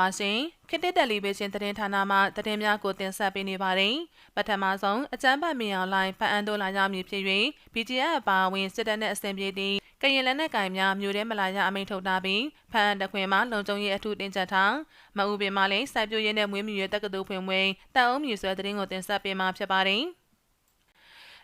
ပါရှင်ခေတ္တတယ်လီဗီရှင်သတင်းဌာနမှသတင်းများကိုတင်ဆက်ပေးနေပါတယ်ပထမဆုံးအကြမ်းဖက်မြင်အောင်လိုင်းဖန်အန်တိုလာရမည်ဖြစ်၍ BGF အပါအဝင်စစ်တပ်နှင့်အဆင်ပြေသည့်ကရင်လက်နက်ကင်များမြို့ထဲမလာရအမိန့်ထုတ်ထားပြီးဖန်အန်တခွင်မှလုံခြုံရေးအထူးတင်ချက်ထားမအူပင်မှလည်းစိုက်ပျိုးရေးနဲ့မွေးမြူရေးတက္ကသိုလ်ဖွင့်ပွဲတပ်အုပ်မြူဆွဲသတင်းကိုတင်ဆက်ပေးမှာဖြစ်ပါတယ်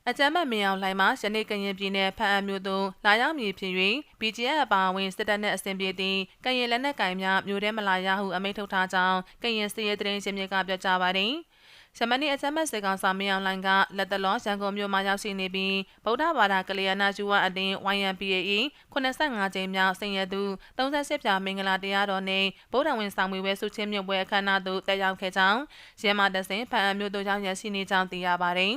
အကြမ်းဖက်မင်းအောင်လှိုင်မှယနေ့ကရင်ပြည်နယ်ဖအံမြို့သို့လာရောက်မည်ဖြစ်၍ BGF အပါအဝင်စစ်တပ်နှင့်အဆင်ပြေသည့်ကရင်လက်နက်ကင်များမြို့ထဲမလာရဟုအမိန့်ထုတ်ထားကြောင်းကရင်စီရဲသတင်းရှင်မြစ်ကပြောကြားပါသည်ရှမနီအချမ်းမစေကောင်စာမင်းအောင်လိုင်းကလက်တလောရန်ကုန်မြို့မှာရောက်ရှိနေပြီးဗုဒ္ဓဘာသာကလျာဏကျူဝအတင်း YNPAE 85ကြိမ်မြောက်ဆင်ရသူ38ဖြာမင်္ဂလာတရားတော်နှင့်ဗုဒ္ဓဝင်ဆောင်မွေပွဲဆုချင်းမြုပ်ပွဲအခမ်းအနားသို့တက်ရောက်ခဲ့ကြောင်းရဲမတဆင်ဖန်အမျိုးတို့ကြောင့်ရရှိနေကြောင်းသိရပါသည်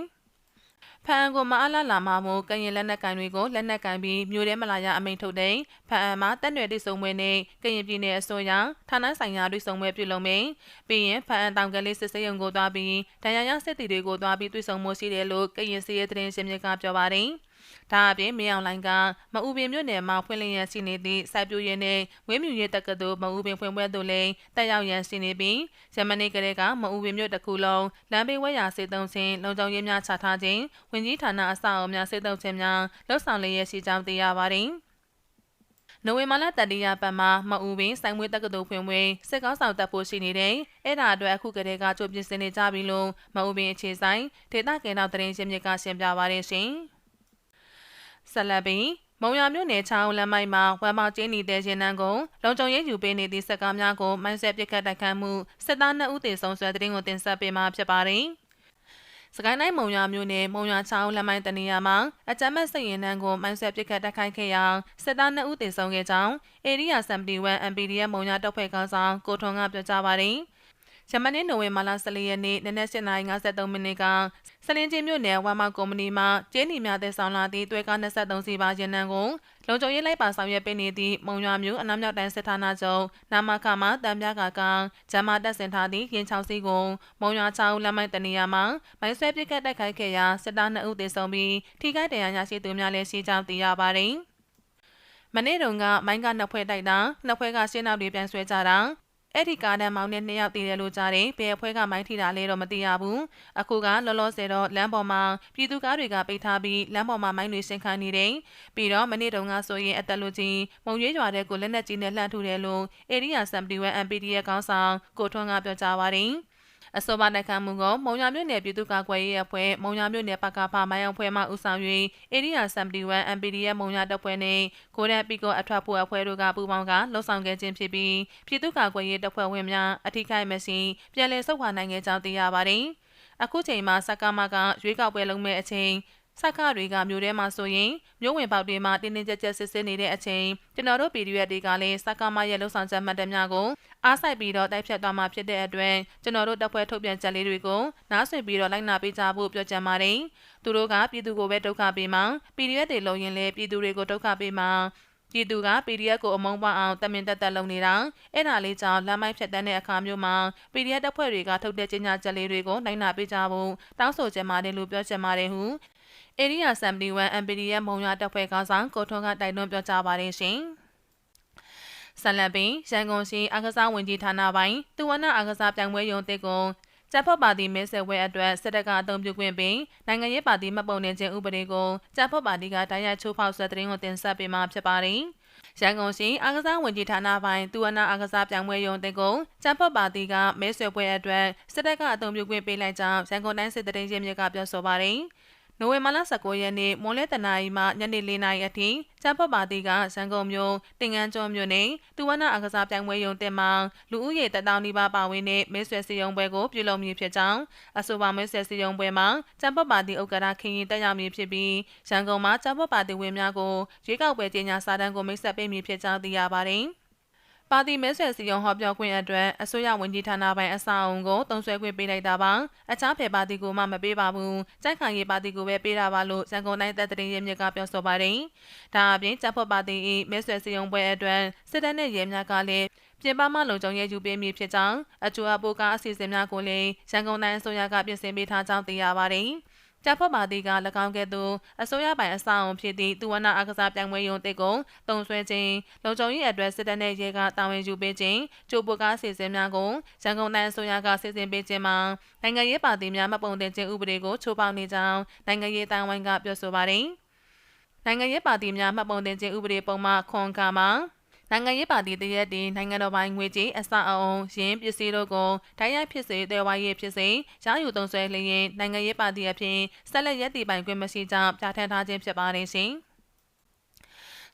ဖန်အံကိုမအားလာလာမှမို့ကရင်လက်နက်ကန်တွေကိုလက်နက်ကန်ပြီးမြို့ထဲမလာရအမိန့်ထုတ်တဲ့ဖန်အံမှာတက်နွယ်တိစုံမွေနဲ့ကရင်ပြည်နယ်အစိုးရဌာနဆိုင်ရာတွေစုံမွေပြုလုပ်မယ်ပြီးရင်ဖန်အံတောင်ကလေးစစ်စေးရုံကိုသွားပြီးဒဏ်ရာရစစ်တီတွေကိုသွားပြီးတွေ့ဆုံမှုရှိတယ်လို့ကရင်စီရဲသတင်းရှင်မြစ်ကပြောပါတယ်။ ဒါအပြင်မင်းအောင်လိုင်းကမအူပင်မြို့နယ်မှာဖွင့်လှစ်ရန်ရှိနေသည့်စိုက်ပျိုးရေးနှင့်ဝင်းမြူရေးတက္ကသိုလ်မအူပင်ဖွင့်ပွဲသို့လည်းတက်ရောက်ရန်ရှိနေပြီးဂျမနီကလေးကမအူပင်မြို့တစ်ခုလုံးလမ်းဘေးဝဲရာစေတုံးခြင်းလုံခြုံရေးများချထားခြင်းဝင်ကြီးဌာနအဆောက်အအုံများစေတုံးခြင်းများလှုပ်ဆောင်လျက်ရှိကြောင်းသိရပါသည်နိုဝင်ဘာလတတိယပတ်မှာမအူပင်စိုင်းမွေးတက္ကသိုလ်ဖွင့်ပွဲစစ်ကောင်းဆောင်တက်ဖို့ရှိနေတယ်။အဲ့ဒါအတွက်အခုကတည်းကကြိုပြင်ဆင်နေကြပြီလို့မအူပင်အခြေဆိုင်ဒေသကင်တော်တရင်ရှင်မြစ်ကရှင်းပြပါရရှင်။ ဆက်လက်ပြီးမုံရမြို့နယ်ချောင်းလမ်းမိုက်မှာဝမ်မောက်ကျင်းနေတဲ့ရင်နှန်းကိုလုံခြုံရေးယူပေးနေသည့်စက်ကားများကိုမိုင်းဆက်ပစ်ခတ်တိုက်ခတ်မှုစစ်သား2ဦးသေဆုံးဆွဲတဲ့တင်ကိုတင်ဆက်ပေးမှာဖြစ်ပါတယ်။စကိုင်းတိုင်းမုံရမြို့နယ်မုံရချောင်းလမ်းမိုက်တနေရာမှာအကြမ်းမဲ့စစ်ရင်နှန်းကိုမိုင်းဆက်ပစ်ခတ်တိုက်ခိုက်ခဲ့ရာစစ်သား2ဦးသေဆုံးခဲ့ကြောင်း Area 71 MPDF မုံရတောက်ဖွဲ့ကောင်ဆောင်ကိုထွန်းကပြောကြားပါတယ်။ ယမနေ့နိုဝင်ဘာလ14ရက်နေ့နနက်7:53မိနစ်ကစလင်းချင်းမြို့နယ်ဝမ်မောက်ကုမ္ပဏီမှကျင်းနီများတဲ့ဆောင်လာသည့်တွဲကား23စီးပါရင်နံကိုလုံခြုံရေးလိုက်ပါဆောင်ရွက်ပေးနေသည့်မုံရွာမြို့အနောက်မြောက်တိုင်းစစ်ဌာနချုပ်နာမခမှတံပြားကကောင်ဂျမာတက်ဆင်ထားသည့်ရင်ချောင်းစီးကိုမုံရွာချောင်းလမ်းမိုက်တနေရာမှာမိုင်းဆွဲပစ်ကတ်တိုက်ခိုက်ခဲ့ရာစစ်သား2ဦးသေဆုံးပြီးထိခိုက်ဒဏ်ရာရရှိသူများလည်းရှိကြောင်းသိရပါသည်မနေ့တုန်းကမိုင်းကနှစ်ဖွဲ့တိုက်တာနှစ်ဖွဲ့ကရှင်းနောက်တွေပြန်ဆွဲကြတာ အဲ့ဒီကားတန်းမောင်းနဲ့နှစ်ယောက်တည်တယ်လို့ကြားတယ်ဘယ်အဖွဲ့ကမိုင်းထိတာလဲတော့မသိရဘူးအခုကလောလောဆယ်တော့လမ်းပေါ်မှာပြည်သူကားတွေကပိတ်ထားပြီးလမ်းပေါ်မှာမိုင်းတွေဆင်ခံနေတယ်ပြီးတော့မနေ့တုန်းကဆိုရင်အသက်လူကြီးမုံရွေးရွာတဲ့ကိုလက်နက်ကြီးနဲ့လှမ်းထုတယ်လို့ Area 71 MPD ရဲ့ခေါင်းဆောင်ကိုထွန်းကပြောကြားပါတယ် အဆိုပါတိုက်ခတ်မှုကိုမုံရမြို့နယ်ပြည်သူ့ကာကွယ်ရေးအဖွဲ့မုံရမြို့နယ်ပကဖမိုင်းအောင်ဖွဲ့မှဦးဆောင်၍ Area 71 MPD ရဲ့မုံရတပ်ဖွဲ့နှင့်ကိုရက်ပီကိုအထွတ်ဖို့အဖွဲ့တို့ကပူးပေါင်းကလှုပ်ဆောင်ခဲ့ခြင်းဖြစ်ပြီးပြည်သူ့ကာကွယ်ရေးတပ်ဖွဲ့ဝင်များအထိခိုက်မရှိပြည်လည်ဆုတ်ခွာနိုင်ခဲ့ကြောင်းသိရပါတယ်။အခုချိန်မှာစက္ကမကရွေးကောက်ပွဲလုပ်မဲ့အချိန် စက္ကတွေကမျိုးထဲမှာဆိုရင်မျိုးဝင်ပေါက်တွေမှာတင်းတင်းကြပ်ကြပ်စစ်ဆေးနေတဲ့အချိန်ကျွန်တော်တို့ PDF တွေကလည်းစက္ကမရဲ့လှုပ်ဆောင်ချက်မှတ်တမ်းများကိုအားစိုက်ပြီးတော့တိုက်ဖြတ်သွားမှာဖြစ်တဲ့အတွက်ကျွန်တော်တို့တပ်ဖွဲ့ထုတ်ပြန်ချက်လေးတွေကိုနားဆွင့်ပြီးတော့လိုက်နာပေးကြဖို့ပြောကြပါတယ်။သူတို့ကပြည်သူကိုပဲဒုက္ခပေးမှာ PDF တွေလုံရင်လည်းပြည်သူတွေကိုဒုက္ခပေးမှာပြည်သူက PDF ကိုအမုန်းပွားအောင်တမင်တက်တက်လုပ်နေတာအဲ့ဒါလေးကြောင့်လမ်းမိုက်ဖြတ်တန်းတဲ့အခါမျိုးမှာ PDF တပ်ဖွဲ့တွေကထုတ်တဲ့ကြေညာချက်လေးတွေကိုနိုင်နာပေးကြဖို့တောင်းဆိုကြပါတယ်လို့ပြောချင်ပါတယ်ဟု Area 71 MPD ရဲ့မုံရွာတပ်ဖွဲ့ခေါင်းဆောင်ကိုထွန်းကတိုက်တွန်းပြောကြားပါတယ်ရှင်။ဆလန်ပင်ရန်ကုန်ရှိအာကစားဝင်ကြီးဌာနပိုင်းသူဝနအာကစားပြိုင်ပွဲရုံတစ်ကိုကျပ်ဖော့ပါတီမဲဆယ်ဝဲအတွက်စစ်တပ်ကအုံပြုခွင့်ပြီးနိုင်ငံရေးပါတီမှတ်ပုံတင်ခြင်းဥပဒေကိုကျပ်ဖော့ပါတီကတိုင်းရချိုးဖောက်ဆွဲတဲ့တင်ကိုတင်ဆက်ပေးမှာဖြစ်ပါတယ်။ရန်ကုန်ရှိအာကစားဝင်ကြီးဌာနပိုင်းသူဝနာအာကစားပြိုင်ပွဲရုံတင်ကိုကျန်းဖော့ပါတီကမဲဆွယ်ပွဲအတွက်စစ်တပ်ကအုံပြုခွင့်ပေးလိုက်ကြောင်းရန်ကုန်တိုင်းစစ်တရင်ချင်းမြစ်ကပြောဆိုပါတယ်။ နိုဝင်ဘာလ19ရက်နေ့မွန်လဲတနာရီမှညနေ4နာရီအထိကျန်းဖတ်ပါတီကစံကုန်မြို့တင်ငန်းကျော်မြို့နယ်သူဝနအကစားပြိုင်ပွဲရုံတင်မှလူဦးရေတထောင်နီးပါးပါဝင်တဲ့မဲဆွယ်စီယုံပွဲကိုပြုလုပ်မည်ဖြစ်ကြောင်းအဆိုပါမဲဆွယ်စီယုံပွဲမှာကျန်းဖတ်ပါတီဥက္ကဋ္ဌခင်ရင်တက်ရောက်မည်ဖြစ်ပြီးရန်ကုန်မှာကျန်းဖတ်ပါတီဝင်များကိုရွေးကောက်ပွဲကြေညာစာတမ်းကိုမိတ်ဆက်ပေးမည်ဖြစ်ကြောင်းသိရပါတယ်။ ပါတီမဲဆွယ်စီယုံဟောပြောခွင့်အတွက်အစိုးရဝန်ကြီးဌာနပိုင်းအဆောက်အုံကိုတုံးဆွဲခွင့်ပေးလိုက်တာပါအခြားဖယ်ပါတီကိုမှမပေးပါဘူးကြိုက်ခံရေးပါတီကိုပဲပေးတာပါလို့စံကုန်တိုင်းတပ်တရင်ရဲမြစ်ကပြောဆိုပါတယ်ဒါအပြင်တပ်ဖွဲ့ပါတီ၏မဲဆွယ်စီယုံပွဲအတွက်စစ်တပ်နဲ့ရဲများကလည်းပြင်ပမှလုံခြုံရေးယူပေးမည်ဖြစ်ကြောင်းအကျိုးအပိုးကအစီအစဉ်များကိုလည်းရန်ကုန်တိုင်းအစိုးရကပြင်ဆင်ပေးထားကြောင်းသိရပါတယ်။ဒ ကြာဖွတ်ပါတီက၎င်းကဲ့သို့အစိုးရပိုင်အဆောက်အုံဖြစ်သည့်သူဝနာအကစားပြိုင်ပွဲရုံတစ်ကိုတုံဆွဲခြင်းလုံခြုံရေးအတွက်စစ်တပ်နဲ့ရဲကတာဝန်ယူပေးခြင်းကြိုးပုကားစီစဉ်များကိုရန်ကုန်တိုင်းအစိုးရကစီစဉ်ပေးခြင်းမှာနိုင်ငံရေးပါတီများမပုံတင်ခြင်းဥပဒေကိုချိုးဖောက်နေကြောင်းနိုင်ငံရေးတိုင်းဝိုင်းကပြောဆိုပါတယ်နိုင်ငံရေးပါတီများမှတ်ပုံတင်ခြင်းဥပဒေပုံမှန်ခွန်ကာမှာ နိုင်ငံရေးပါတီတရက်တည်နိုင်ငံတော်ပိုင်းငွေကြေးအစအအုံရင်းပစ္စည်းတို့ကိုတိုင်းရိုက်ဖြစ်စေတဲဝါရေးဖြစ်စေရယူသုံးစွဲလျင်နိုင်ငံရေးပါတီအဖြစ်ဆက်လက်ရည်တည်ပိုင်ခွင့်မရှိကြောင်းပြဋ္ဌာန်းထားခြင်းဖြစ်ပါတယ်ရှင်။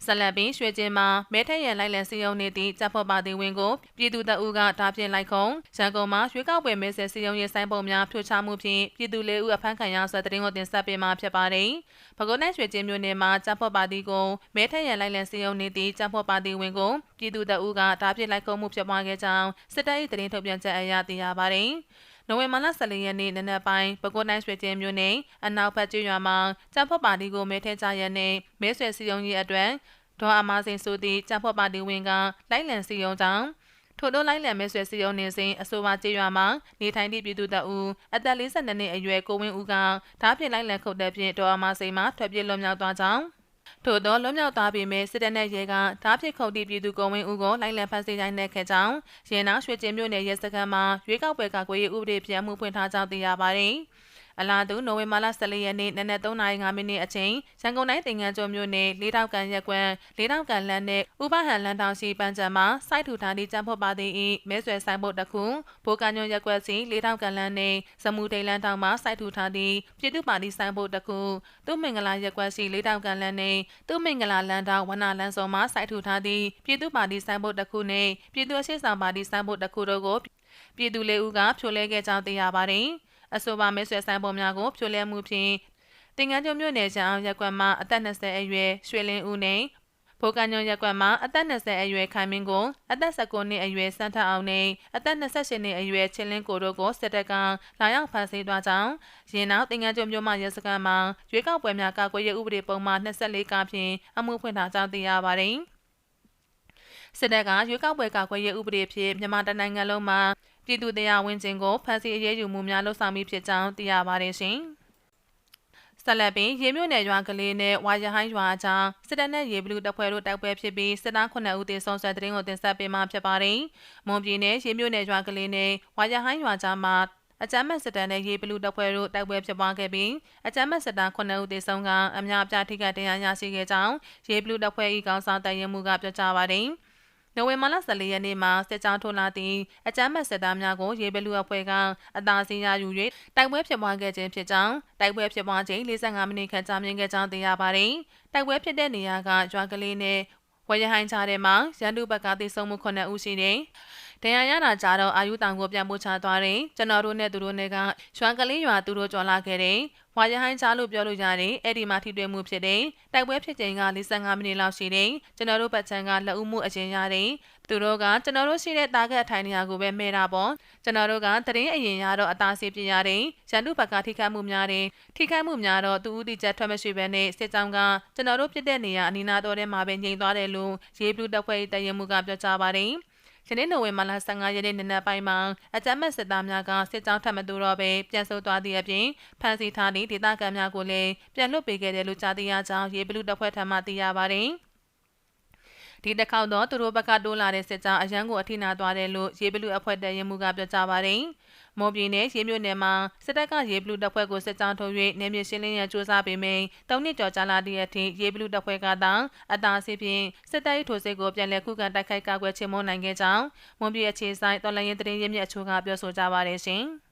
ဆက်လက်ပြီးရွှေကျင်းမှာမဲထက်ရန်လိုက်လံစီယုံနေသည့်တပ်ဖွဲ့ပါတီဝင်ကိုပြည်သူတအုပ်ကတားပြင်းလိုက်ခုံရန်ကုန်မှာရွှေကောက်ပွဲမဲဆယ်စီယုံရေးဆိုင်ပုံများဖြိုချမှုဖြင့်ပြည်သူလေးဦးအဖမ်းခံရဆွဲတဲ့တင်ကိုတင်ဆက်ပေးမှာဖြစ်ပါတယ်။ပဲခူးတိုင်းရွှေကျင်းမြို့နယ်မှာတပ်ဖွဲ့ပါတီကိုမဲထက်ရန်လိုက်လံစီယုံနေသည့်တပ်ဖွဲ့ပါတီဝင်ကိုပြည်သူတအုပ်ကတားပြင်းလိုက်ခုံမှုဖြစ်ပွားခဲ့ကြောင်းစစ်တပ်၏သတင်းထုတ်ပြန်ချက်အရသိရပါတယ်။ နိုဝင်ဘာလ14ရက်နေ့နနက်ပိုင်းပဲခူးတိုင်းရွှေကျင်းမြို့နယ်အနောက်ဘက်ကျွန်းမှာတပ်ဖွဲ့ပါတီကိုမဲထဲကြရတဲ့မဲဆွယ်စီယုံရေးအတွက်ဒေါ်အမစင်ဆိုသည့်တပ်ဖွဲ့ပါတီဝင်ကလိုက်လံစီယုံကြောင်းထို့သောလိုက်လံမဲဆွဲစီယုံနေစဉ်အဆိုပါကြေးရွာမှာနေထိုင်သည့်ပြည်သူတအူအသက်42နှစ်အရွယ်ကိုဝင်းဦးကဓားဖြင့်လိုက်လံခုတ်တဲ့ဖြင့်ဒေါ်အမစိန်မှထွက်ပြေးလွတ်မြောက်သွားကြောင်း ထို့သောလွတ်မြောက်သွားပေမဲ့စစ်တပ်နဲ့ရဲကဓားဖြစ်ခုတ်သည့်ပြည်သူကိုဝင်းဦးကိုလိုက်လံဖမ်းဆီးတိုင်းနဲ့ခဲ့ကြောင်းရင်းနာရွှေကျင်းမြို့နယ်ရဲစခန်းမှာရွေးကောက်ပွဲကာကွယ်ရေးဥပဒေပြမှုဖွင့်ထားကြောင်းသိရပါတယ်။ အလားတူနိုဝင်ဘာလ14ရက်နေ့နနက်3:05မိနစ်အချိန်ရန်ကုန်တိုင်းတင်ငန်းကျွန်းမြို့နယ်လေးတောက်ကန်ရက်ကွန်းလေးတောက်ကန်လမ်းနဲ့ဥပဟန်လမ်းတောင်ရှိပန်းချံမှာစိုက်ထူထားသည့်ကျန်းဖို့ပါသည်၏မဲဆွယ်ဆိုင်ဖို့တစ်ခုဘိုကန်ညွန်ရက်ကွက်စီလေးတောက်ကန်လမ်းနဲ့စမူဒိန်လမ်းတောင်မှာစိုက်ထူထားသည့်ပြည်သူ့ပါတီဆိုင်ဖို့တစ်ခုသူမင်္ဂလာရက်ကွက်စီလေးတောက်ကန်လမ်းနဲ့သူမင်္ဂလာလမ်းတောင်ဝနာလမ်းစုံမှာစိုက်ထူထားသည့်ပြည်သူ့ပါတီဆိုင်ဖို့တစ်ခုနဲ့ပြည်သူ့အရှိဆောင်ပါတီဆိုင်ဖို့တစ်ခုတို့ကိုပြည်သူလေးဦးကဖြိုလဲခဲ့ကြောင်းသိရပါတယ်။ အဆိုပါမဲဆွယ်ဆိုင်ပုံများကိုဖြိုလဲမှုဖြင့်တင်ငန်းကျုံမြို့နယ်ချောင်းရက်ကွက်မှအသက်20အရွယ်ရွှေလင်းဦးနဲ့ဖိုကန်ညွန်ရက်ကွက်မှာအသက်20အရွယ်ခိုင်မင်းကိုအသက်19နှစ်အရွယ်စန်းထအောင်နဲ့အသက်28နှစ်အရွယ်ချင်းလင်းကိုတို့ကိုစစ်တပ်ကလာရောက်ဖမ်းဆီးသွားကြောင်းရင်းနောက်တင်ငန်းကျုံမြို့မှရဲစခန်းမှာရွေးကောက်ပွဲများကာကွယ်ရေးဥပဒေပုံမှန်24ကဖြင့်အမှုဖွင့်ထားကြောင်းသိရပါတယ်စစ်တပ်ကရွေးကောက်ပွဲကာကွယ်ရေးဥပဒေဖြင့်မြန်မာတိုင်းနိုင်ငံလုံးမှာ ပြည်သူတရားဝင်ခြင်းကိုဖန်ဆီးအရေးယူမှုများလှုပ်ဆောင်မိဖြစ်ကြောင်းသိရပါတယ်ရှင်။ဆက်လက်ပြီးရေမြို့နယ်ရွာကလေးနဲ့ဝါရဟိုင်းရွာကြားစစ်တပ်နဲ့ရေဘလူးတပ်ဖွဲ့တို့တိုက်ပွဲဖြစ်ပြီးစစ်သား9ဦးသေဆုံးဆွဲတဲ့ရင်ကိုတင်ဆက်ပေးမှဖြစ်ပါတယ်။မွန်ပြည်နယ်ရေမြို့နယ်ရွာကလေးနဲ့ဝါရဟိုင်းရွာကြားမှာအကြမ်းမဲ့စစ်တမ်းနဲ့ရေဘလူးတပ်ဖွဲ့တို့တိုက်ပွဲဖြစ်ပွားခဲ့ပြီးအကြမ်းမဲ့စစ်တမ်း9ဦးသေဆုံးကအများအပြားထိခိုက်ဒဏ်ရာရရှိခဲ့ကြောင်းရေဘလူးတပ်ဖွဲ့၏ကောင်းဆောင်တရင်မှုကပြောကြားပါတယ်။ နိုဝင်ဘာလ14ရက်နေ့မှာစစ်ကြောင်းထိုးလာသည့်အကြမ်းဖက်စစ်သားများကိုရေဘလူအဖွဲ့ကအသာစီးရယူ၍တိုက်ပွဲဖြစ်ပွားခဲ့ခြင်းဖြစ်ကြောင်းတိုက်ပွဲဖြစ်ပွားချိန်45မိနစ်ခန့်ကြာမြင့်ခဲ့ကြောင်းသိရပါတယ်။တိုက်ပွဲဖြစ်တဲ့နေရာကကျွာကလေးနဲ့ဝရဟိုင်းချတဲ့မှာရန်သူဘက်ကသေဆုံးမှု9ဦးရှိတယ်။တရားရတာကြတော့အာယုတောင်ကိုပြန်ပို့ချသွားတယ်။ကျွန်တော်တို့နဲ့သူတို့နဲ့ကရွာကလေးရွာသူတို့ကြော်လာခဲ့တယ်။ ဝါရဟိုင်းချလို့ပြောလို့ရတယ်။အဲ့ဒီမှာထိတွေ့မှုဖြစ်တယ်။တိုက်ပွဲဖြစ်ချိန်က45မိနစ်လောက်ရှိတယ်။ကျွန်တော်တို့ပတ်ချမ်းကလက်ဦးမှုအကျဉ်းရတယ်။သူတို့ကကျွန်တော်တို့ရှိတဲ့တားခတ်ထိုင်နေရာကိုပဲမဲတာပေါ့။ကျွန်တော်တို့ကတရင်အရင်ရတော့အသာစီပြရတယ်။ရန်သူဘက်ကထိခိုက်မှုများတယ်။ထိခိုက်မှုများတော့သူဦးတီချက်ထွက်မရှိဘဲနဲ့စစ်ကြောင်းကကျွန်တော်တို့ဖြစ်တဲ့နေရာအနီးနားတော်ထဲမှာပဲငြိမ်သွားတယ်လို့ရေဘလူးတပ်ဖွဲ့တရင်မှုကပြောကြားပါတယ်။ ယနေ့နိုဝင်ဘာလ15ရက်နေ့နနက်ပိုင်းမှာအကြမ်းဖက်စစ်သားများကစစ်ကြောင်းထပ်မတူတော့ပဲပြန်ဆုတ်သွားသည့်အပြင်ဖမ်းဆီးထားသည့်ဒေသခံများကိုလည်းပြန်လွှတ်ပေးခဲ့တယ်လို့ကြားသိရကြောင်းရေဘလူးတပ်ဖွဲ့ထံမှသိရပါတယ်။ ဒီတစ်ခေါက်တော့သူတို့ဘက်ကတိုးလာတဲ့စစ်ကြောင်းအရန်ကိုအထိနာသွားတယ်လို့ရေဘလူးအဖွဲ့တရင်မှုကပြောကြားပါတယ်။မော်ပြည်နယ်ရေမြို့နယ်မှာစစ်တပ်ကရေဘလူးတပ်ဖွဲ့ကိုစစ်ကြောင်းထုတ်၍နယ်မြေရှင်းလင်းရန်စ조사ပေမယ့်တောင်းနှစ်ကျော်ကြာလာတဲ့အထိရေဘလူးတပ်ဖွဲ့ကတောင်အသာစီဖြင့်စစ်တပ်၏ထိုစစ်ကိုပြန်လည်ခုခံတိုက်ခိုက်ကာကွယ်ချေမှုန်းနိုင်ခဲ့ကြောင်းမော်ပြည်အခြေဆိုင်တော်လှန်ရေးတရင်ရင်းမြစ်အချို့ကပြောဆိုကြပါရရှင်။